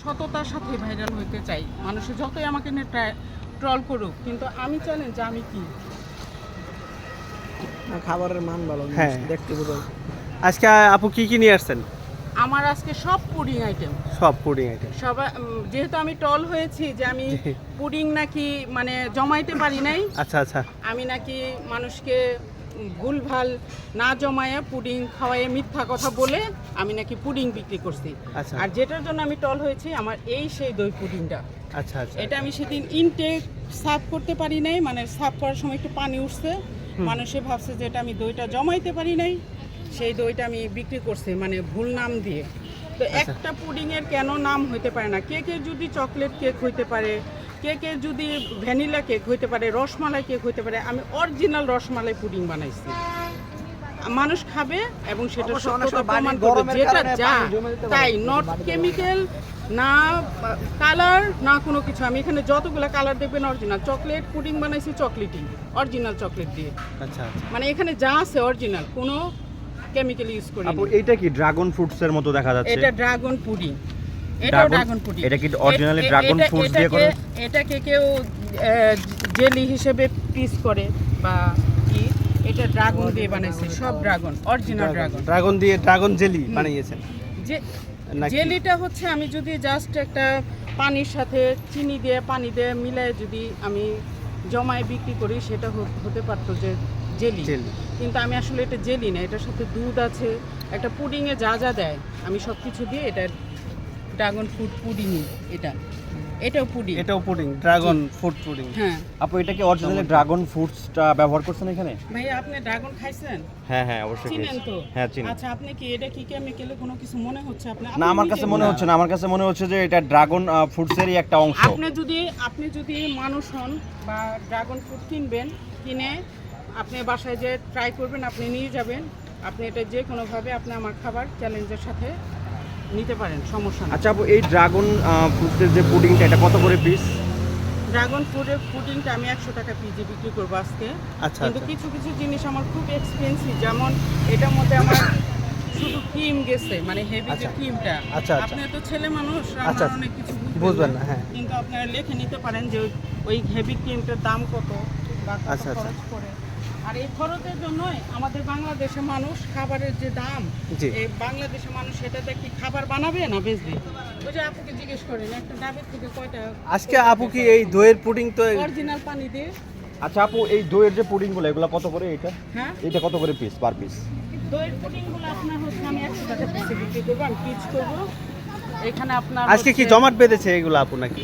সততার সাথে ভাইরাল হইতে চাই। মানুষের যতই আমাকে নিয়ে ট্রল করুক কিন্তু আমি চ্যালেঞ্জ আমি কি? খাবারের মান ভালো হ্যাঁ। দেখতে বোঝা আজকে আপু কি কি নিয়ে আসছেন? আমার আজকে সব পুডিং আইটেম সব পুডিং আইটেম সবাই উম, যেহেতু আমি টল হয়েছি যে আমি পুডিং নাকি মানে জমাইতে পারি নাই আচ্ছা আচ্ছা। আমি নাকি মানুষকে ভুলভাল না জমায়া পুডিং খাওয়ায়ে মিথ্যা কথা বলে আমি নাকি পুডিং বিক্রি করছি। আচ্ছা। আর যেটার জন্য আমি টল হয়েছি আমার এই সেই দই পুডিংটা। আচ্ছা আচ্ছা। এটা আমি সেদিন ইনটেক সার্ভ করতে পারি নাই মানে সার্ভ করার সময় একটু পানি উঠছে। মানুষে ভাবছে যে এটা আমি দইটা জমাইতে পারি নাই সেই দইটা আমি বিক্রি করছি মানে ভুল নাম দিয়ে। তো একটা পুডিং এর কেন নাম হইতে পারে না? কেকের যদি চকলেট কেক হইতে পারে কেকের যদি ভ্যানিলা কেক হইতে পারে রসমালাই কেক হইতে পারে আমি অরিজিনাল রসমালাই পুডিং বানাইছি। মানুষ খাবে এবং সেটা সত্যতা প্রমাণ করবে যেটা যা। তাই নট কেমিক্যাল না কালার না কোনো কিছু। আমি এখানে যতগুলো কালার দেখবেন অরিজিনাল চকলেট পুডিং বানাইছি চকলেটই অরিজিনাল চকলেট দিয়ে। আচ্ছা আচ্ছা। মানে এখানে যা আছে অরিজিনাল কোনো কেমিক্যাল ইউজ করি এইটা কি ড্রাগন ফ্রুটস এর মতো দেখা যাচ্ছে? এটা ড্রাগন পুডিং ড্রাগন পুডিং এটা কি originally dragon fruits দিয়ে করে? এটাকে কেউ জেলি হিসেবে পিস করে বা কি এটা ড্রাগন দিয়ে বানাইছে। সব ড্রাগন অরিজিনাল ড্রাগন ড্রাগন দিয়ে ড্রাগন জেলি বানিয়েছেন। যে জেলিটা হচ্ছে আমি যদি জাস্ট একটা পানির সাথে চিনি দিয়ে পানি দিয়ে মিলায় যদি আমি জমায় বিক্রি করি সেটা হ- হতে পারতো যে জেলি জেলি কিন্তু আমি আসলে এটা জেলি না এটার সাথে দুধ আছে একটা পুডিংয়ে যা যা দেয় আমি সব কিছু দিয়ে এটা ড্রাগন ফ্রুট পুডিং এটা। এটাও পুডিং এটাও পুডিং ড্রাগন ফুড পুডিং হ্যাঁ। আপু এটা কি অরিজিনালি ড্রাগন ফ্রুটসটা ব্যবহার করছেন এখানে? ভাই আপনি ড্রাগন খাইছেন? হ্যাঁ হ্যাঁ অবশ্যই চিনেন খেয়েছি। তো? হ্যাঁ চিনি। আচ্ছা আপনি কি এটা কি কেমিক্যালে কোনো কিছু মনে হচ্ছে আপনি? না আমার কাছে মনে হচ্ছে না আমার কাছে মনে হচ্ছে যে এটা ড্রাগন ফ্রুটসেরই একটা অংশ। আপনি যদি আপনি যদি মানুষ হন বা ড্রাগন ফ্রুট কিনবেন কিনে আপনি বাসায় যে ট্রাই করবেন আপনি নিয়ে যাবেন। আপনি এটা যে কোনোভাবে আপনি আমার খাবার চ্যালেঞ্জের সাথে নিতে পারেন সমস্যা না আচ্ছা আপু এই ড্রাগন ফ্রুটসের যে পুডিংটা এটা কত করে পিস ড্রাগন ফ্রুটের পুডিংটা আমি একশো টাকা পিজি বিক্রি করব আজকে আচ্ছা কিন্তু আচ্ছা কিছু কিছু জিনিস আমার খুব এক্সপেন্সিভ যেমন এটার মধ্যে আমার শুধু ক্রিম গেছে মানে হেভি যে আচ্ছা। ক্রিমটা আচ্ছা, আচ্ছা। আপনি তো ছেলে মানুষ আচ্ছা, অনেক কিছু বুঝবেন না হ্যাঁ। কিন্তু আপনারা লিখে নিতে পারেন যে ওই- হেভি ক্রিমটার দাম কত বা আচ্ছা, আচ্ছা। খরচ করে আর এই খরচের জন্যই আমাদের বাংলাদেশে মানুষ খাবারের যে দাম। এই বাংলাদেশের মানুষ সেটাতে কি খাবার বানাবে না বেচবে? ওই যে আপুকে জিজ্ঞেস করেন একটা ডাবের থেকে কয়টা আজকে আপু কি এই দইয়ের পুডিং তো অরিজিনাল পানি দিয়ে? আচ্ছা আপু এই দইয়ের যে পুডিংগুলো এগুলো কত করে এটা? হ্যাঁ? এটা কত করে পিস পার পিস দইয়ের পুডিংগুলো আপনার হচ্ছে আমি একশো টাকা পিসে বিক্রি করব আমি পিচ করব। এখানে আপনার আজকে কি জমাট বেঁধেছে এগুলো আপু নাকি?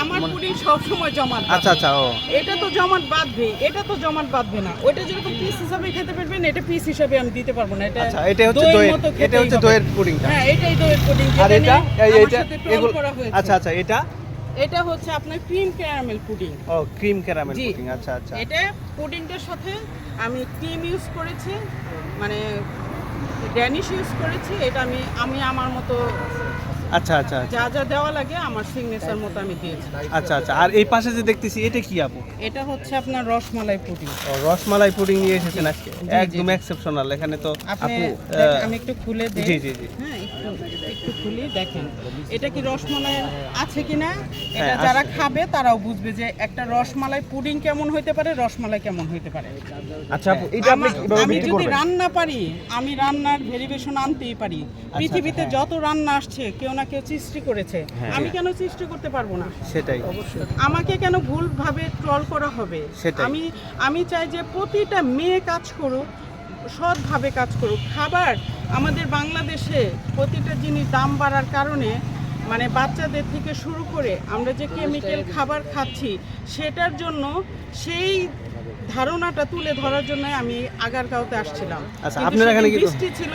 আমার পুডিং সবসময় জমাট আচ্ছা আচ্ছা ও। এটা তো জমাট বাঁধবে এটা তো জমাট বাঁধবে না। ওইটা যেরকম পিস হিসাবে খেতে পারবেন এটা পিস হিসাবে আমি দিতে পারব না। এটা আচ্ছা এটা হচ্ছে দইয়ের এটা হচ্ছে দইয়ের পুডিংটা। হ্যাঁ এটাই দইয়ের পুডিং। আর এটা এই এটা এগুলো আচ্ছা আচ্ছা এটা? এটা হচ্ছে আপনার ক্রিম ক্যারামেল পুডিং ও ক্রিম ক্যারামেল পুডিং আচ্ছা আচ্ছা। এটা পুডিংটার সাথে আমি ক্রিম ইউজ করেছি মানে ড্যানিশ ইউজ করেছি এটা আমি আমি আমার মতো আচ্ছা আচ্ছা আচ্ছা। যা যা দেওয়া লাগে আমার সিগনেচার মতো আমি দিয়েছি। আচ্ছা আচ্ছা। আর এই পাশে যে দেখতেছি এটা কি আপু? এটা হচ্ছে আপনার রসমালাই পুডিং। ও, রসমালাই পুডিং নিয়ে এসেছেন আজকে। একদম এক্সেপশনাল এখানে তো আপনি আপু আমি একটু খুলে দিই। জি, জি, জি। হ্যাঁ একটু খুলে দেখেন। এটা কি রসমালাই আছে কিনা এটা হ্যাঁ, যারা খাবে তারাও বুঝবে যে একটা রসমালাই পুডিং কেমন হইতে পারে রসমালাই কেমন হইতে পারে। আচ্ছা আপু এটা আপনি কীভাবে আমি যদি রান্না পারি আমি রান্নার ভেরিয়েশন আনতেই পারি। পৃথিবীতে হ্যাঁ। যত রান্না আসছে কেউ না কেউ সৃষ্টি করেছে। হ্যাঁ। আমি কেন সৃষ্টি করতে পারব না? সেটাই। আমাকে কেন ভুলভাবে ট্রল করা হবে। আমি আমি চাই যে প্রতিটা মেয়ে কাজ করুক সৎভাবে কাজ করুক। খাবার আমাদের বাংলাদেশে প্রতিটা জিনিস দাম বাড়ার কারণে মানে বাচ্চাদের থেকে শুরু করে আমরা যে কেমিক্যাল খাবার খাচ্ছি সেটার জন্য সেই ধারণাটা তুলে ধরার জন্য আমি আগারগাঁওতে আসছিলাম। আচ্ছা, আপনারা এখানে বৃষ্টি ছিল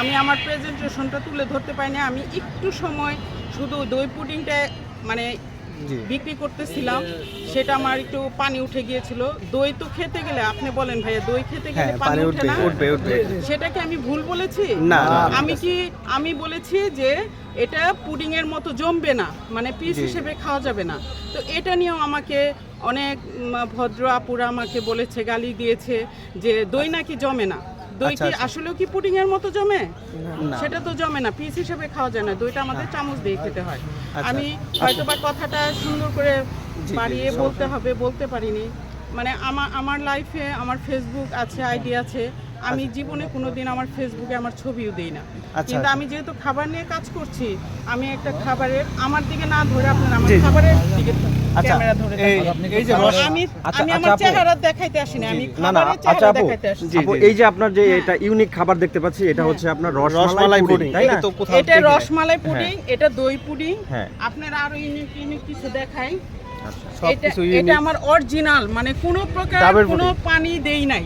আমি আমার প্রেজেন্টেশনটা তুলে ধরতে পারিনি আমি একটু সময় শুধু দই পুডিংটা মানে বিক্রি করতেছিলাম সেটা আমার একটু পানি উঠে গিয়েছিল। দই তো খেতে গেলে আপনি বলেন ভাইয়া দই খেতে গেলে হ্যাঁ পানি উঠে না? সেটাকে আমি ভুল বলেছি? আমি কি আমি বলেছি যে এটা পুডিং এর মতো জমবে না মানে পিস হিসেবে খাওয়া যাবে না। তো এটা নিয়েও আমাকে অনেক ভদ্র আপুরা আমাকে বলেছে গালি দিয়েছে যে দই নাকি জমে না। দই আচ্ছা, কি আচ্ছা। আসলেও কি পুডিং এর মতো জমে? সেটা তো জমে না পিস হিসেবে খাওয়া যায় না দইটা আমাদের চামচ দিয়ে খেতে হয়। আচ্ছা। আমি হয়তো বা কথাটা সুন্দর করে বাড়িয়ে বলতে হবে বলতে পারিনি। মানে আমার আমার লাইফে আমার ফেসবুক আছে আইডি আছে আমি জীবনে কোনোদিন আমার ফেসবুকে আমার ছবিও দেই না আচ্ছা, কিন্তু আচ্ছা। আমি যেহেতু খাবার নিয়ে কাজ করছি আমি একটা খাবারের আমার দিকে না ধরে আপনারা আমার। খাবারের দিকে আচ্ছা ক্যামেরা ধরে এই যে কারণ রস আমি আচ্ছা, আমি আচ্ছা, আমার আপু। দেখাইতে আসিনি আমি না না খাবারের আচ্ছা চেহারা আপু দেখাইতে আসছি জি, আপু জি। এই যে আপনার যে এটা ইউনিক খাবার দেখতে পাচ্ছি এটা হচ্ছে আপনার রসমালাই পুডিং তাই না এটা তো এটা রসমালাই পুডিং এটা দই পুডিং হ্যাঁ। আপনারা আরও ইউনিক ইউনিক কিছু দেখাই আচ্ছা এটা কিছু এটা unique। আমার অরিজিনাল মানে কোনো প্রকার কোনো পানি দেই নাই।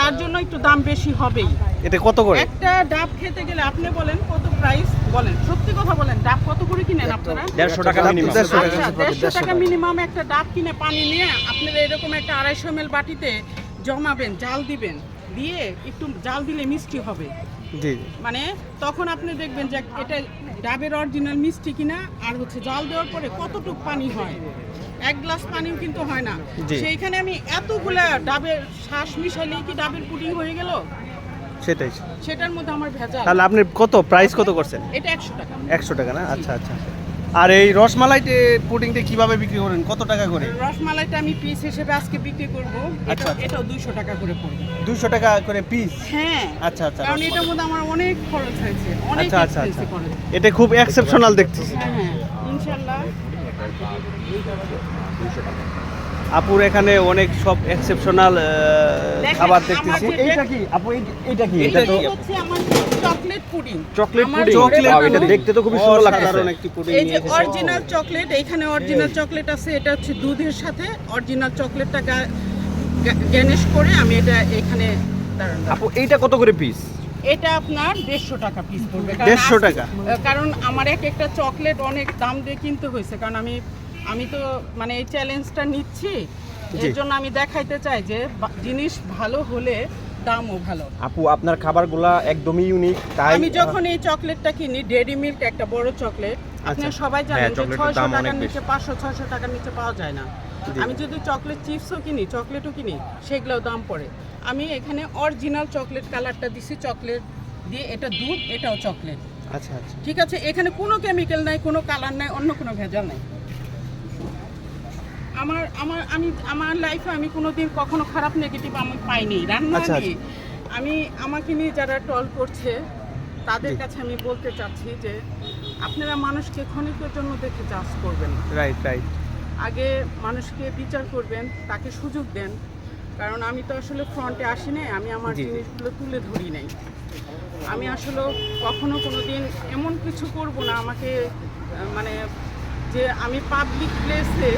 তার জন্য একটু দাম বেশি হবেই। এটা কত করে? একটা ডাব খেতে গেলে আপনি বলেন কত প্রাইস বলেন সত্যি কথা বলেন ডাব কত করে কিনেন আপনারা? দেড়শো টাকা মিনিমাম দেড়শো টাকা। আচ্ছা দেড়শো টাকা মিনিমাম একটা ডাব কিনে পানি নিয়ে আপনারা এরকম একটা আড়াইশো এম বাটিতে জমাবেন জাল দিবেন দিয়ে একটু জাল দিলে মিষ্টি হবে। জি। মানে তখন আপনি দেখবেন যে এটা ডাবের অরিজিনাল মিষ্টি কিনা আর হচ্ছে জল দেওয়ার পরে কতটুকু পানি হয়। এক গ্লাস পানিও কিন্তু হয় না। সেইখানে আমি এতগুলা ডাবের শ্বাস মিশালেই কি ডাবের পুডিং হয়ে গেল? সেটাই। সেটার মধ্যে আমার ভেজাল। তাহলে আপনি কত প্রাইস কত করছেন? এটা একশো টাকা। একশো টাকা না? আচ্ছা আচ্ছা। আর এই রসমালাই পুডিংটা কীভাবে বিক্রি করেন? কত টাকা করে? রসমালাইটা আমি পিস হিসেবে আজকে বিক্রি করব। আচ্ছা, এটা আচ্ছা। এটাও দুইশো টাকা করে পড়বে। দুশো টাকা করে পিস হ্যাঁ। আচ্ছা আচ্ছা কারণ এটার মধ্যে আমার অনেক খরচ হয়েছে। অনেক আচ্ছা আচ্ছা আচ্ছা। এটা খুব এক্সেপশনাল দেখতেছি। হ্যাঁ হ্যাঁ। ইনশাল্লাহ। আপুর এখানে অনেক সব এক্সেপশনাল খাবার দেখতেছি। এইটা কি? আপু এইটা কি? এটা তো চকলেট পুডিং চকলেট পুডিং এটা দেখতে তো খুবই সুন্দর লাগতেছে। একটি পুডিং এই যে অরিজিনাল চকলেট এইখানে অরিজিনাল চকলেট আছে এটা হচ্ছে দুধের সাথে। অরিজিনাল চকলেটটা গ্যানেশ করে আমি এটা এখানে। আপু এইটা কত করে পিস এটা আপনার দেড়শো টাকা পিস পড়বে কারণ 150 আজকে- টাকা? কারণ আমার এক একটা চকলেট অনেক দাম দিয়ে কিনতে হয়েছে কারণ আমি আমি তো মানে এই চ্যালেঞ্জটা নিচ্ছি এর জন্য আমি দেখাইতে চাই যে জিনিস ভালো হলে দামও ভালো আপু আপনার খাবারগুলা একদমই ইউনিক তাই আমি যখন এই চকলেটটা কিনি ডেডি মিল্ক একটা বড় চকলেট আপনারা আচ্ছা। সবাই জানেন হ্যাঁ, যে চকলেটের ছয়শো দাম টাকার নিচে পাঁচশো ছয়শো টাকার নিচে পাওয়া যায় না। আমি যদি চকলেট চিপসও কিনি চকলেটও কিনি সেগুলোও দাম পড়ে। আমি এখানে অরিজিনাল চকলেট কালারটা দিছি চকলেট দিয়ে এটা দুধ এটাও চকলেট আচ্ছা আচ্ছা। ঠিক আছে? এখানে কোনো কেমিক্যাল নাই কোনো কালার নাই অন্য কোনো ভেজাল নাই। আমার আমার আমি আমার লাইফে আমি কোনোদিন কখনো খারাপ নেগেটিভ আমি পাইনি। রান্না আচ্ছা, নিয়ে আমি আমাকে নিয়ে যারা টল করছে তাদের কাছে আমি বলতে চাচ্ছি যে আপনারা মানুষকে ক্ষণিকের জন্য দেখে চাষ করবেন রাইট রাইট আগে মানুষকে বিচার করবেন তাকে সুযোগ দেন। কারণ আমি তো আসলে ফ্রন্টে আসি নাই আমি আমার। জিনিসগুলো তুলে ধরি নাই। আমি আসলে কখনো কোনো দিন এমন কিছু করব না আমাকে মানে যে আমি পাবলিক প্লেসে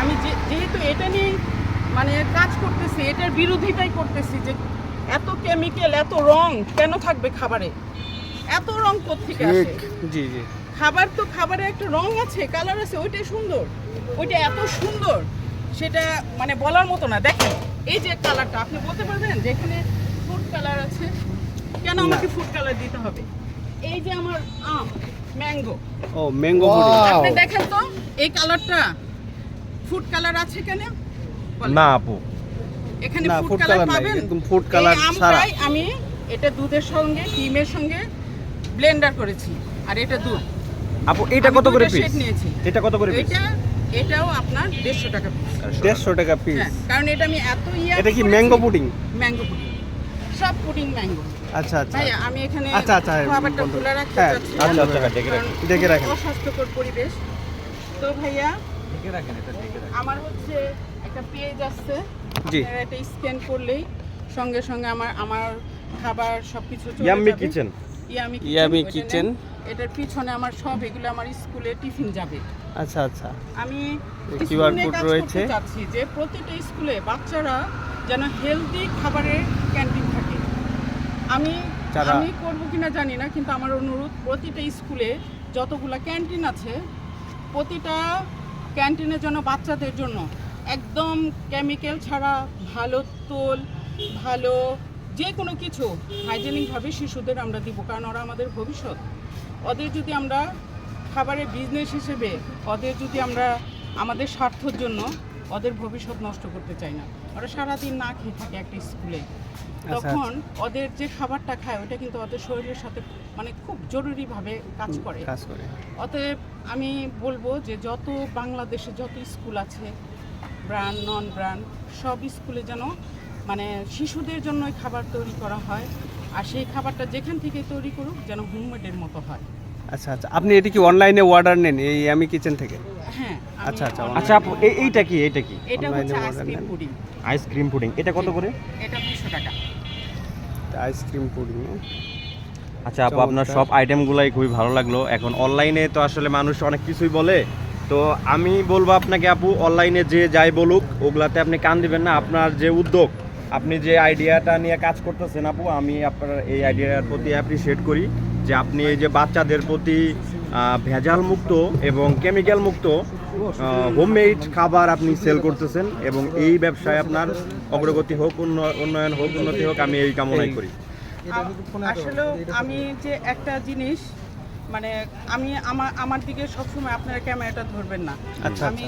আমি যেহেতু এটা নিয়ে মানে কাজ করতেছি এটার বিরোধিতাই করতেছি যে এত কেমিক্যাল এত রং কেন থাকবে খাবারে? এত রং কোথেকে আসে? জি জি। খাবার তো খাবারে একটা রং আছে কালার আছে ওইটাই সুন্দর। ওইটা এত সুন্দর সেটা মানে বলার মতো না। দেখেন এই যে কালারটা আপনি বলতে পারবেন যে এখানে ফুড কালার আছে? কেন আমাকে ফুড কালার দিতে হবে? এই যে আমার আম ম্যাঙ্গো ও ম্যাঙ্গো আপনি দেখেন তো এই কালারটা ফুড কালার আছে কেন? না আপু। এখানে ফুড কালার পাবেন? একদম এই color ছাড়া। আমি এটা দুধের সঙ্গে ডিমের সঙ্গে ব্লেন্ডার করেছি। আর এটা দুধ। আপু আমি কত করে পিস নিয়েছি। এটা কত করে পিস এটা এটাও আপনার দেড়শো টাকা পিস দেড়শো টাকা পিস হ্যাঁ কারণ এটা আমি এত ইয়া এটা কি ম্যাঙ্গো পুডিং ম্যাঙ্গো পুডিং সব পুডিং ম্যাঙ্গো আচ্ছা আচ্ছা। ভাইয়া আমি এখানে আচ্ছা, আচ্ছা, খাবারটা। খোলা রাখতে হ্যাঁ, চাচ্ছি। আচ্ছা, আচ্ছা, ডেকে কারণ ডেকে খুব রাখেন। অস্বাস্থ্যকর পরিবেশ। তো ভাইয়া আমার হচ্ছে একটা পেজ আছে জি। আপনারা এটা স্ক্যান করলেই সঙ্গে সঙ্গে আমার আমার খাবার সবকিছু চলে যাবে। Kitchen yummy yummy kitchen. এটার পিছনে আমার সব এগুলো আমার স্কুলে টিফিন যাবে। আচ্ছা আচ্ছা। আমি code কাজ রয়েছে। চাচ্ছি যে প্রতিটা স্কুলে বাচ্চারা যেন হেলদি খাবারের ক্যান্টিন থাকে। আমি আমি করব কিনা জানি না কিন্তু আমার অনুরোধ প্রতিটা স্কুলে যতগুলা ক্যান্টিন আছে প্রতিটা ক্যান্টিনের জন্য বাচ্চাদের জন্য একদম কেমিক্যাল ছাড়া ভালো তোল ভালো যে কোনো কিছু হাইজেনিকভাবে শিশুদের আমরা দিব কারণ ওরা আমাদের ভবিষ্যৎ। ওদের যদি আমরা খাবারের বিজনেস হিসেবে ওদের যদি আমরা আমাদের স্বার্থর জন্য ওদের ভবিষ্যৎ নষ্ট করতে চাই না। ওরা সারাদিন না খেয়ে থাকে একটা স্কুলে। আচ্ছা, তখন ওদের যে খাবারটা খায় ওটা কিন্তু ওদের শরীরের সাথে মানে খুব জরুরিভাবে কাজ করে। অতএব আমি বলব যে যত বাংলাদেশে যত স্কুল আছে ব্রান নন ব্রান সব স্কুলে যেন মানে শিশুদের জন্য খাবার তৈরি করা হয়। আর সেই খাবারটা যেখান থেকে তৈরি করুক যেন হোমমেডের মতো হয়। আচ্ছা আচ্ছা। আপনি এটা কি অনলাইনে অর্ডার নেন এই আমি কিচেন থেকে? হ্যাঁ আচ্ছা, আচ্ছা, আচ্ছা আপু এইটা কি এইটা কি? এটা হচ্ছে আইসক্রিম। পুডিং। আইসক্রিম পুডিং এটা কত করে? এটা দুশো টাকা। আইসক্রিম পুডিং আচ্ছা আপু আপনার সব আইটেমগুলাই খুবই ভালো লাগল। এখন অনলাইনে তো আসলে মানুষ অনেক কিছুই বলে। তো আমি বলব আপনাকে আপু অনলাইনে যে যাই বলুক ওগুলাতে আপনি কান দিবেন না। আপনার যে উদ্যোগ আপনি যে আইডিয়াটা নিয়ে কাজ করতেছেন আপু আমি আপনার এই আইডিয়ার প্রতি অ্যাপ্রিসিয়েট করি যে আপনি এই যে বাচ্চাদের প্রতি ভেজাল মুক্ত এবং কেমিক্যাল মুক্ত হোমমেড খাবার আপনি সেল করতেছেন এবং এই ব্যবসায় আপনার অগ্রগতি হোক উন্ন- উন্নয়ন হোক উন্নতি হোক আমি এই কামনাই করি। আসলে আমি যে একটা জিনিস মানে আমি আমার আমার দিকে সবসময় আপনারা ক্যামেরাটা ধরবেন না। আচ্ছা, আমি